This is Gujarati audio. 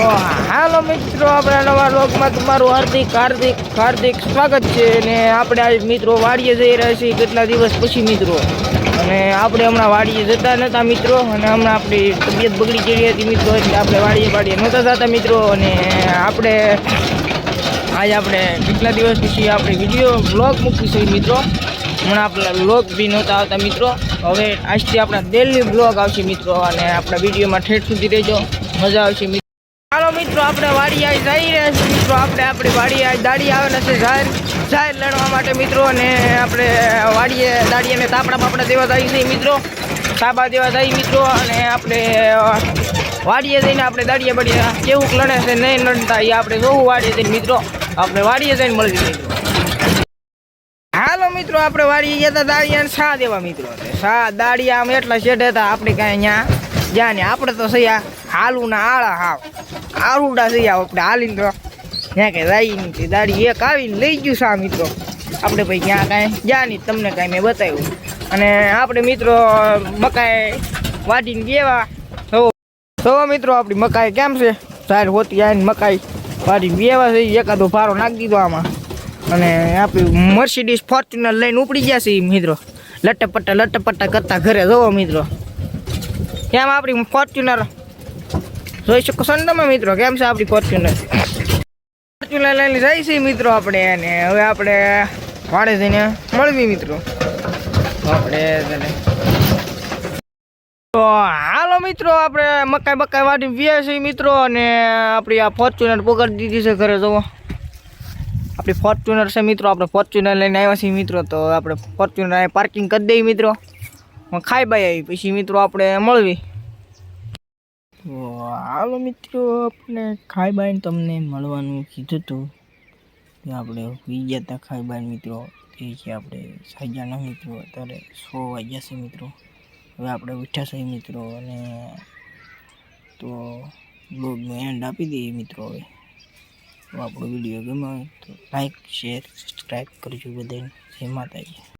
તો હાલો મિત્રો, આપણા નવા લોકમાં તમારું હાર્દિક હાર્દિક હાર્દિક સ્વાગત છે. અને આપણે આજ મિત્રો વાડીએ જઈ રહ્યા છીએ કેટલા દિવસ પછી મિત્રો? અને આપણે હમણાં વાડીએ જતા નહોતા મિત્રો, અને હમણાં આપણી તબિયત બગડી ગઈ હતી મિત્રો, એટલે આપણે વાડીએ વાડીએ નહોતા જતા મિત્રો. અને આપણે, આજે આપણે કેટલા દિવસ પછી આપણે વીડિયો બ્લોગ મૂકીશું મિત્રો. હમણાં આપણા બ્લોગ બી નહોતા આવતા મિત્રો. હવે આજથી આપણા ડેલી બ્લોગ આવશે મિત્રો, અને આપણા વિડીયોમાં ઠેઠ સુધી રહેજો. મજા આવશે મિત્રો. હાલો મિત્રો, આપણે વાડી આજ જઈ રહ્યા છીએ. મિત્રો, આપણે આપણી વાડી આજ દાડી આવે છે જાહેર જાહેર લડવા માટે મિત્રો, અને આપણે વાડીએ દાડીને તાપડા બાપડા દેવા જાય નહીં મિત્રો. સાબા દેવા જાય મિત્રો, અને આપણે વાડીએ જઈને આપણે દાડીએ બળીએ કેવું લડે છે, નહીં લડતા, એ આપણે જોવું વાડીએ જઈને મિત્રો. આપણે વાડીએ જઈને મળી મિત્રો. હાલો મિત્રો, આપણે વાડીએ ગયા હતા દાળિયા સા દેવા મિત્રો. સા દાળિયા આમ એટલા શેઠ હતા, આપણે કાંઈ અહીંયા જ્યાં ને આપણે તો સૈયા હાલું ના આળા હાવ. આરુડા સૈયા આપણે હાલીને તો ત્યાં કઈ રાઈ નથી દાડી એક આવીને લઈ ગયું સા મિત્રો. આપણે ભાઈ ક્યાં કાંઈ? જ્યાં નહીં તમને કાંઈ મેં બતાવ્યું. અને આપણે મિત્રો મકાઈ વાટીને ગેવા. તો તો મિત્રો આપણી મકાઈ કેમ છે? સાહેબ હોતી આવીને મકાઈ વાટીને ગેવા છે. એકાદો ભારો નાખી દીધો આમાં. અને આપણી મર્સિડીઝ ફોર્ચ્યુનર લઈને ઉપડી ગયા છે મિત્રો. લટપટ્ટા લટપટ્ટા કરતા ઘરે જવો મિત્રો. કેમ આપણી ફોર્ચ્યુનર જોઈ શકો છો ને તમે મિત્રો, કેમ છે આપણી ફોર્ચ્યુનર ફોર્ચ્યુનર લઈને જઈ છીએ મિત્રો આપણે અને હવે આપણે વાડે જઈને મળવી મિત્રો. આપણે તો હાલો મિત્રો, આપણે મકાઈ બકાઈ વાટી વ્યા છીએ મિત્રો, અને આપણી આ ફોર્ચ્યુનર પકડી દીધી છે ઘરે જવો આપણી ફોર્ચ્યુનર છે મિત્રો, આપણે ફોર્ચ્યુનર લઈને આવ્યા છીએ મિત્રો, તો આપણે ફોર્ચ્યુનર પાર્કિંગ કરી દઈએ મિત્રો. ખાઈ બાઈ આવી. પછી મિત્રો આપણે મળવી. હાલો મિત્રો, આપણે ખાઈ બાઈને તમને મળવાનું કીધું હતું આપણે હોઈ ગયા હતા ખાઈ બાઈને મિત્રો. એ છે આપણે સાજાના મિત્રો, અત્યારે સો વાગ્યા છે મિત્રો. હવે આપણે ઉઠ્યા છીએ મિત્રો અને તો બ્લોગનું એન્ડ આપી દઈએ મિત્રો હવે. તો આપણો વીડિયો ગમે તો લાઈક શેર સબસ્ક્રાઈબ કરજો બધાને. જય માતાજી.